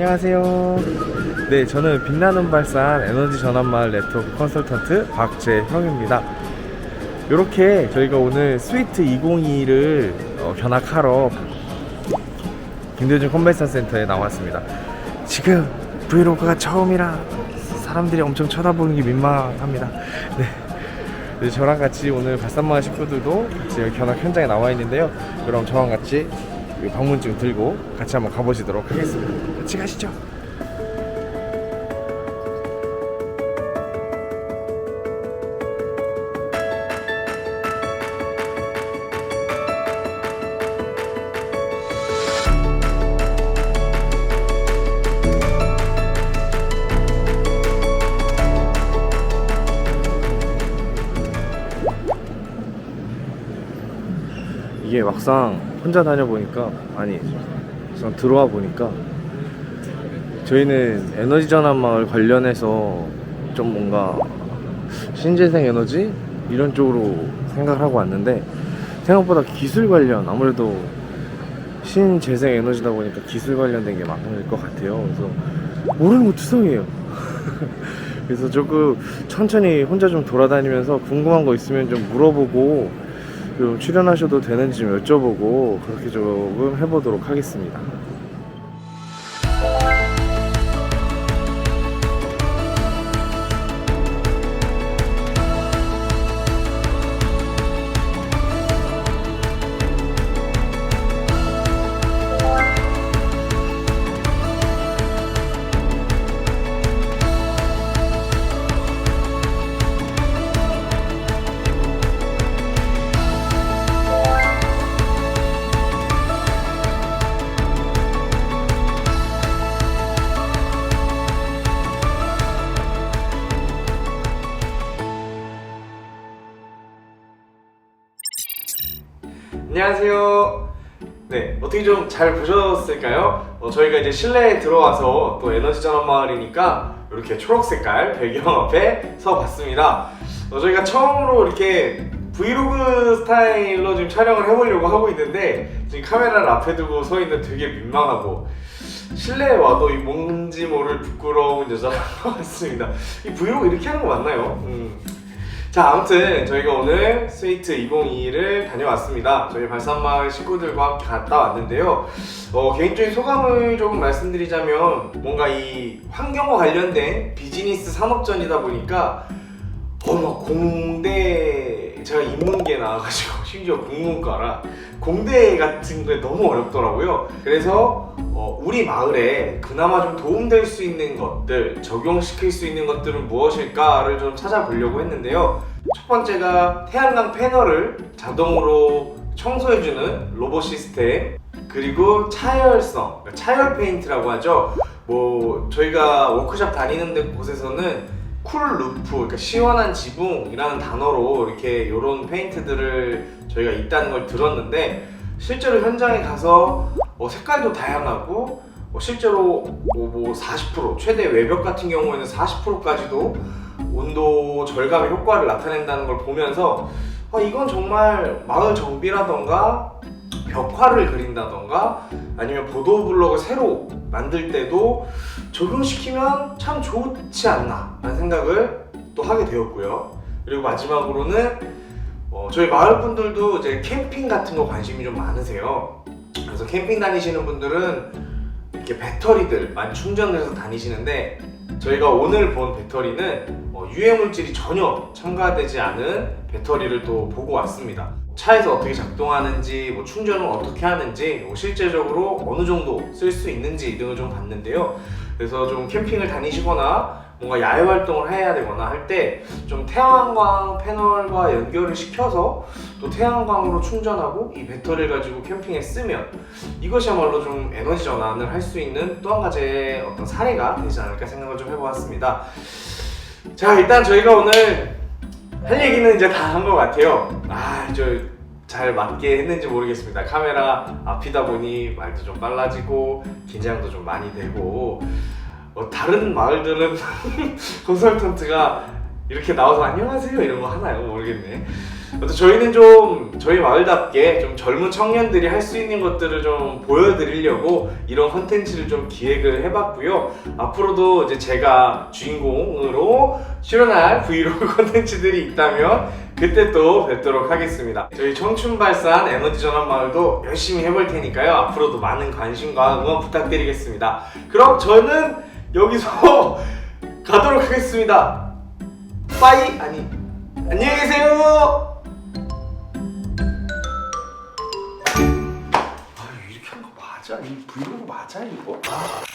안녕하세요. 네, 저는 빛나는 발산 에너지 전환마을 네트워크 컨설턴트 박재형입니다. 이렇게 저희가 오늘 스위트 202를 어, 견학하러 김대중 컨벤션 센터에 나왔습니다. 지금 브이로그가 처음이라 사람들이 엄청 쳐다보는 게 민망합니다. 네. 네, 저랑 같이 오늘 발산마을 식구들도 여기 견학 현장에 나와 있는데요. 그럼 저랑 같이 이 방문증 들고 같이 한번 가보시도록 하겠습니다. 같이 가시죠. 이게 막상 혼자 다녀보니까 아니 막상 들어와 보니까 저희는 에너지 전환 마을 관련해서 좀 뭔가 신재생 에너지 이런 쪽으로 생각을 하고 왔는데 생각보다 기술 관련 아무래도 신재생 에너지다 보니까 기술 관련된 게 많을 것 같아요. 그래서 모르는 거 투성이에요. 그래서 조금 천천히 혼자 좀 돌아다니면서 궁금한 거 있으면 좀 물어보고 좀 출연하셔도 되는지 좀 여쭤보고 그렇게 조금 해보도록 하겠습니다. 안녕하세요. 네, 어떻게 좀 잘 보셨을까요? 어, 저희가 이제 실내에 들어와서 또 에너지 전환 마을이니까 이렇게 초록 색깔 배경 앞에 서 봤습니다. 어, 저희가 처음으로 이렇게 브이로그 스타일로 지금 촬영을 해보려고 하고 있는데 지금 카메라를 앞에 두고 서 있는 되게 민망하고 실내에 와도 이 뭔지 모를 부끄러운 여자가 같습니다. 이 브이로그 이렇게 하는 거 맞나요? 음. 자 아무튼 저희가 오늘 스위트 202를 다녀왔습니다. 저희 발산마을 식구들과 갔다 왔는데요. 어, 개인적인 소감을 조금 말씀드리자면 뭔가 이 환경과 관련된 비즈니스 산업전이다 보니까 어막 공대 제가 인문계 나와가지고 심지어 국문과라 공대 같은 게 너무 어렵더라고요. 그래서 어, 우리 마을에 그나마 좀 도움될 수 있는 것들, 적용시킬 수 있는 것들은 무엇일까를 좀 찾아보려고 했는데요. 첫 번째가 태양광 패널을 자동으로 청소해주는 로봇 시스템, 그리고 차열성, 그러니까 차열 페인트라고 하죠. 뭐 저희가 워크숍 다니는 데 곳에서는 쿨 루프, 그러니까 시원한 지붕이라는 단어로 이렇게 이런 페인트들을 저희가 있다는 걸 들었는데 실제로 현장에 가서 뭐 색깔도 다양하고 뭐 실제로 뭐, 뭐40% 최대 외벽 같은 경우에는 40%까지도 온도 절감의 효과를 나타낸다는 걸 보면서 아, 이건 정말 마을 정비라던가 벽화를 그린다던가 아니면 보도블럭을 새로 만들 때도 적용시키면 참 좋지 않나 라는 생각을 또 하게 되었고요 그리고 마지막으로는 어, 저희 마을 분들도 이제 캠핑 같은 거 관심이 좀 많으세요 그래서 캠핑 다니시는 분들은 이렇게 배터리들 많이 충전을 해서 다니시는데 저희가 오늘 본 배터리는 어, 유해 물질이 전혀 첨가되지 않은 배터리를 또 보고 왔습니다. 차에서 어떻게 작동하는지, 뭐 충전을 어떻게 하는지, 뭐 실제적으로 어느 정도 쓸 수 있는지 등을 좀 봤는데요. 그래서 좀 캠핑을 다니시거나 뭔가 야외 활동을 해야 되거나 할 때 좀 태양광 패널과 연결을 시켜서 또 태양광으로 충전하고 이 배터리를 가지고 캠핑에 쓰면 이것이야말로 좀 에너지 전환을 할 수 있는 또 한 가지의 어떤 사례가 되지 않을까 생각을 좀 해보았습니다. 자 일단 저희가 오늘 할 얘기는 이제 다 한 것 같아요. 아 저 잘 맞게 했는지 모르겠습니다. 카메라 앞이다 보니 말도 좀 빨라지고 긴장도 좀 많이 되고 어, 다른 마을들은 컨설턴트가 이렇게 나와서 안녕하세요 이런 거 하나요? 모르겠네. 아무튼 저희는 좀 저희 마을답게 좀 젊은 청년들이 할 수 있는 것들을 좀 보여드리려고 이런 컨텐츠를 좀 기획을 해봤고요. 앞으로도 이제 제가 주인공으로 출연할 브이로그 컨텐츠들이 있다면 그때 또 뵙도록 하겠습니다. 저희 청춘발산 에너지 전환 마을도 열심히 해볼 테니까요. 앞으로도 많은 관심과 응원 부탁드리겠습니다. 그럼 저는 여기서 가도록 하겠습니다. 빠이 아니 안녕히 계세요. 아 이렇게 한 거 맞아? 이 브이로그 맞아 이거? 아.